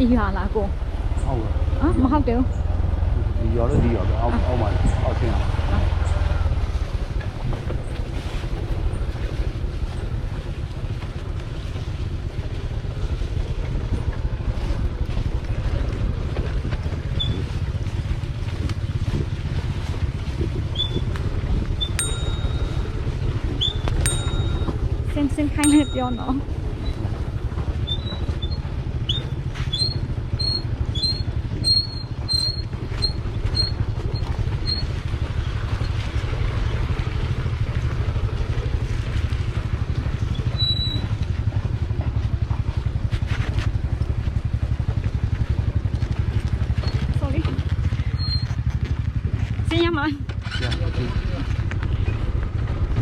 ဒီရွာလားကို ဟုတ်ကဲ့ ဟမ်မဟုတ်တယ် ဒီရောလို့ဒီရောပဲအောက်အောက်မှာအောက်ဆင်းအောင် စင်စင်ခိုင်းလေး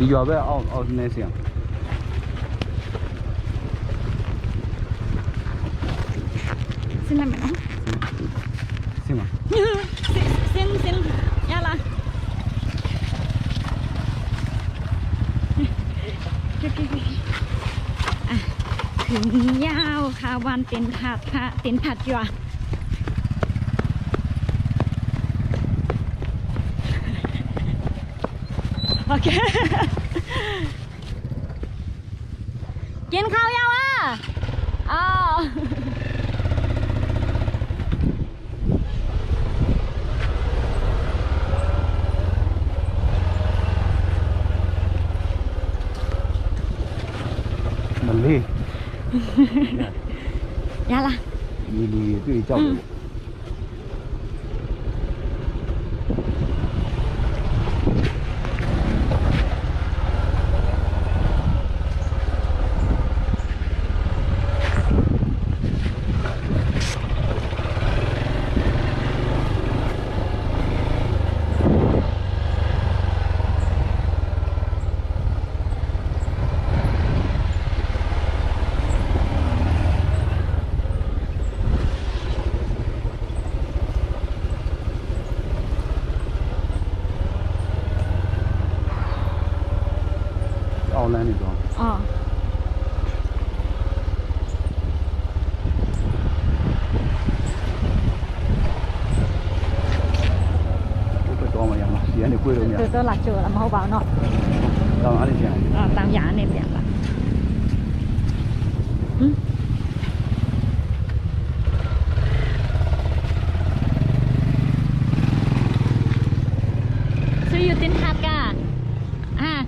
Bir yuva al al neyse. Sina mı? Sima. Sin sin yala. Yao ค่ะวันเต็นผัดค่ะเต็นผัดอยู่ อะโอเคกินข้าวยัง chị anh đi quê đâu bảo nọ. Tao ăn đi chị anh. Ờ, anh em đẹp ạ. Ừ. So you tin thật cả. À,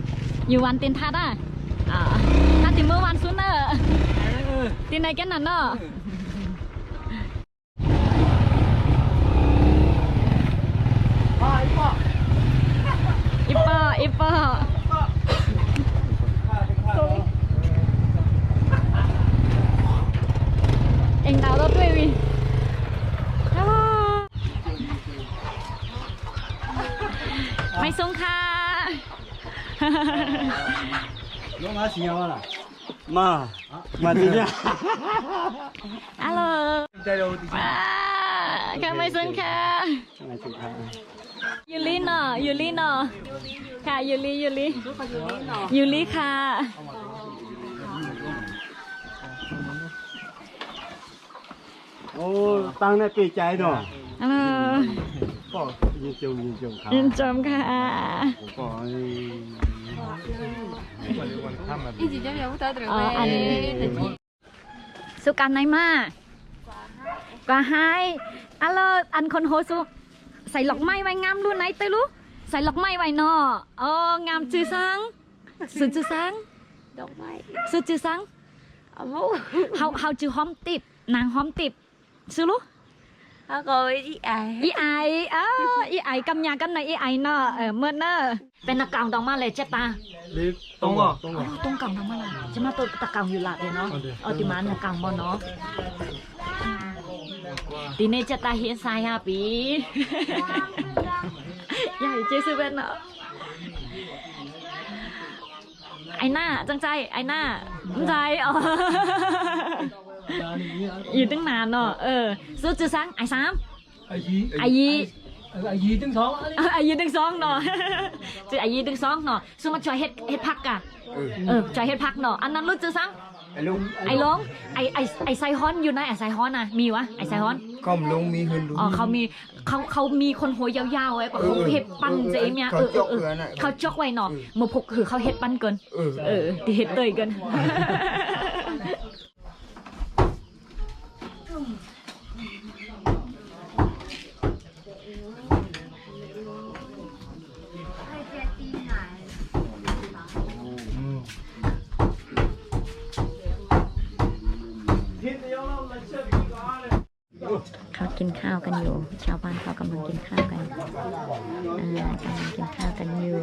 you want tin thật à? À, ta thì mơ ăn xuống nữa. Ờ. Tin này cái nào nữa? เปลี่ยนละอืมซื้ออยู่ตินทัดกะอ่าอยู่วันตินทัดอะอ่าถ้าติเมื่อวัน ยูลีหนอยูลีหนอค่ะยูลียูลียูลีค่ะ โอ้ตั้งน่าเกใจดอกเออก็ยินจมยินจมค่ะยินจมค่ะผมก็อีจีเจ้าอย่าพูดถึงเลยอันนี้สุกันไหนมากว่าให้อัลโลอันคนโฮสุ ใส่หลอกไม้ไว้งามรู้ไหนเตยรู้ใส่หลอกไม้ไว้นอเอองามจื้อซังสุดจื้อซังดอกไม้สุดจื้อซังเอาเฮาเฮาจื้อหอมติบนางหอมติบซื้อรู้เขาอีไออีไอเอออีไอกำยากันในอีไอเนาะเออเมื่อเนอะเป็นตะกางดอกมาเลยเจ๊ตาตรงก่อตรงก่อตรงกางดอกมาเลยจะมาตัวตะกางอยู่หลักเลยเนาะเอาติมันตะกางบอเนาะ ตีเนจะตาเฮียสายฮะปีใหญ่เจสุเป็นเนาะไอหน้าจังใจไอหน้าจังใจอ๋ออยู่ตั้งนานเนาะเออสุดจือซังไอสามไอยีไอยีตึงสองไอยีตึงสองเนาะจะอายีตึงสองเนาะสมมติช่วยเฮ็ดเฮ็ดพักกะเออช่วยเฮ็ดพักเนาะอันนั้นรุดจือซัง ไอ้ลุงไอ้ลงไอ้ไอ้ไอ้ไซฮอนอยู่ไหนไอ้ไซฮอนอะมีวะไอ้ไซฮอนก้มลุงมีหืนลุง อ๋อเขามีเขาเขามีคนหัวยาวๆไว้กว่าเขาเออเฮ็ดปั้นเจ๊เมียเอเขาอเอจอกเออเกลือน่ะเขาจกไว้เนาะมาพกคือเขาเฮ็ดปั้นเกิน เออ เออที่เฮ็ดเตยเกินาวกันอยู่ ชาวบ้านเขากำลังกินข้าวกันอ่ากำลังกินข้าวกันอยู่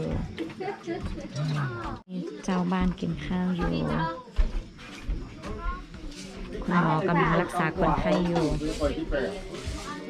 เจ้าบ้านกินข้าวอยู่คุณหมอกำลังรักษาคนไข้อยู่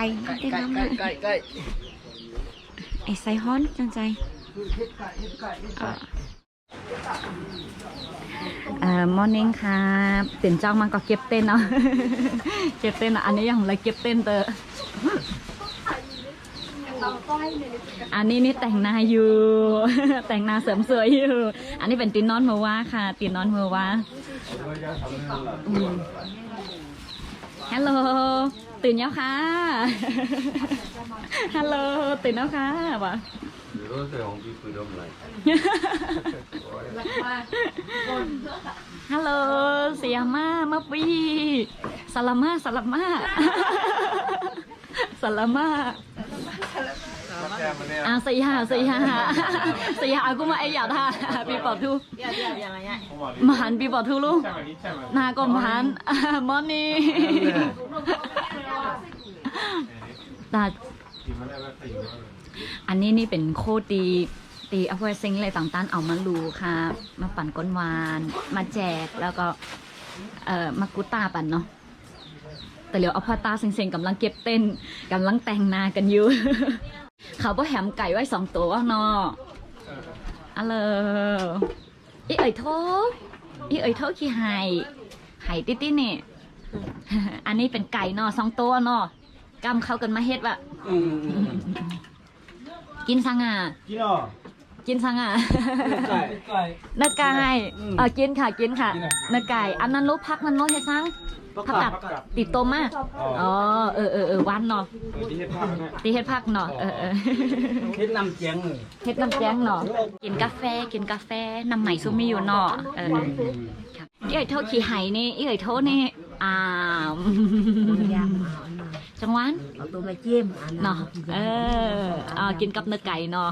ไก่ไม่ได้น้ำเลยไก่ไก่ไอ้ไซฮอนจังใจอ่าเอ่อมอร์นิ่งครับตื่นเจ้ามาก็เก็บเต้นเนาะเก็บเต้นอะอันนี้ยังไรเก็บเต้นเตออันนี้นี่แต่งหน้าอยู่ แต่งหน้าเสริมสวยอยู่ อันนี้เป็นตีนนอนเมื่อว่าค่ะตีนนอนเมื่อว่าฮัลโหล ตื่นแล้วค่ะ ฮัลโหลตื่นแล้วค่ะวะ 요새 연기 그럼 라이 ฮัลโหลเสียมามาปีสลามาสลามาสลามา อะสี่ห้าสี่ห้าสี่ห้ากูมาไอ้หยาด ha ปีปอดทูมาหันปีปอดทูลูกนาก่อนพันมอนี่แต่อันนี้นี่เป็นโคตรดีตีเอาไว้ซิงอะไรต่างๆเอามาลูค่ะ มาปั่นก้นวาน มาแจกแล้วก็ เอ่อมากุตาปั่นเนาะแต่เดี๋ยวเอาพาตาเซ็งๆกำลังเก็บเต้นกำลังแต่งหนากันอยู่ เขาก็แหมไก่ไว้สองตัวเนาะอะเลยอีเอ๋ยโทอีเอ๋ยโทขี้ไห่ไห่ติ๊ดๆนี่ อันนี้เป็นไก่เนาะสองตัวเนาะกำเข้ากันมาเฮ็ดว่ะอืมอืมอืมกินซังอะกินอะ กินซังอะไก่ไก่ เนื้อไก่อืมเออกินค่ะกินค่ะกินอะเนื้อไก่อันนั้นรู้พักมันรู้เฮ็ดซังประผักกาศกัดประกาศติดต้มมากอ๋ออ๋อเออเออเออวันเนาะที่เฮ็ดผ้าเนี่ยตีเฮ็ดพักเนาะเออเออเฮ็ดน้ำเจียงเลยเฮ็ดน้ำแจ้งเนาะกินกาแฟกินกาแฟน้ำใหม่ซุมีอยู่เนาะเออครับอีเอ๋ยโทษขี้ไห้นี่อีเอ๋ยโทษนี่อ่าจังหวานเอาตัวมาจิ้มอันเนาะเออเอากินกับเนื้อไก่เนาะ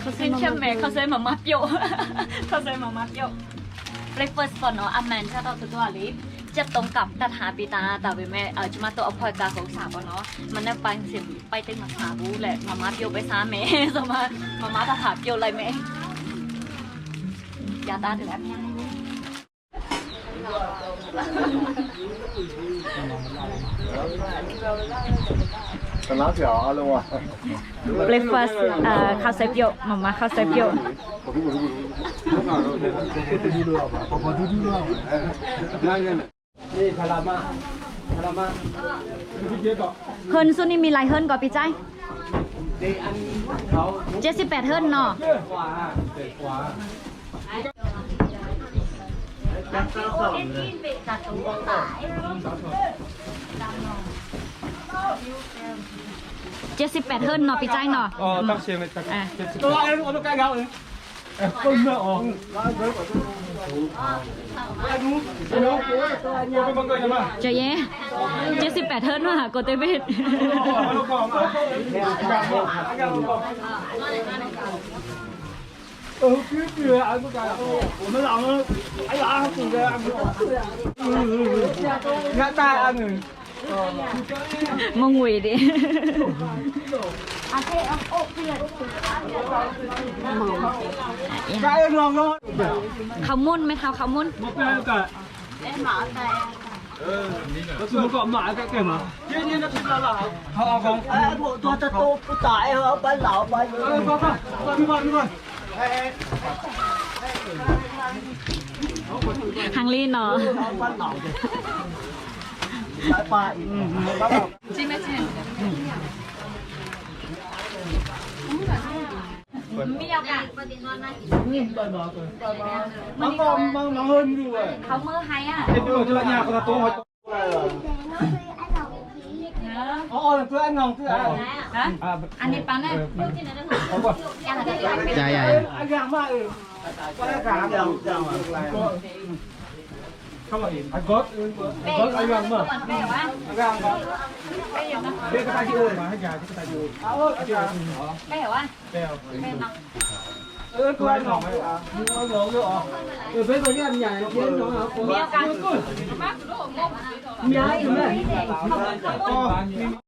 เขาเซ็นเชื่อแม่เขาเซ็นมามาเปียวเขาเซ็นมามาเปียว breakfast for no a man ถ้าเราตัวตัวลิฟจะตรงกับตัดหาปีตาแต่เป็นแม่เออจะมาตัวอภัยกาของสาวเนาะมันได้ไปเสียไปเต็มมาหาบูแหละมามาเปียวไปซ้าแม่สมามามาถ้าหาเปียวอะไรแม่ยาตาถึงแอปยัง跟老表啊了哇， breakfast เอ่อข้าวไซเปียวมามาข้าวไซเปียว นี่พารามาพารามาพี่เจ๊ก็ เฮิร์นซุนี่มีหลายเฮิร์นก่อนพี่ใจ เดอันเขา เจ็ดสิบแปดเฮิร์นเนาะ เยอะกว่าเกิดกว่าจับตาสองเลย เจ็ดสิบแปดเฮิร์นเนาะพี่จ้างเนาะ Ờ, tao xem này, tao xem. Chết sức. Tôi lại có một cái gạo này. À, không nữa. Ờ. Đúng, đúng. Cô bên băng cây này mà. จะแย่เจ็ดสิบแปดเฮิร์นว่ะกดเตเบด Ờ, nó có, nó có. Gạo không? À, gạo không có. Ừ, cứ kìa, ăn một cái gạo. Ủa, nó làm nó- Anh là ăn không kìa, ăn một cái. Ừ, ừ, ừ. Ngã tai ăn rồi. มงุยดิได้ลองรอดขามุ่นไหมคะเขามุ่นมาเป็นกะแล้วสมกหมาแก่มาเยอะๆนะพี่ตาหลาเขาเอาของตัวจะตูปตายเหรอไปหลาไปไปไปไปไปพี่บทางลีนเนาะ hỏi Ồ, là tôi ăn ngon thứ à ฮะ À, อันนี้ปันเนี่ย không còn ใหญ่ใหญ่ Anh gàng mà ừ Có lẽ gàng Gàng, gàng mà. Không phải anh có Anh có anh gàng mà แม่ว่า Anh gàng mà Đây cái tay chị ơi mà hay gà chứ cái tay chị ơi À ơi, chị ơi แม่ว่า Đèo แม่เนาะ Ừ, tôi ăn ngon ấy à Nó ngon nữa à Ừ, bây giờ anh nhà nó kiếm nó hả มีโอกาส Dạ, em ơi.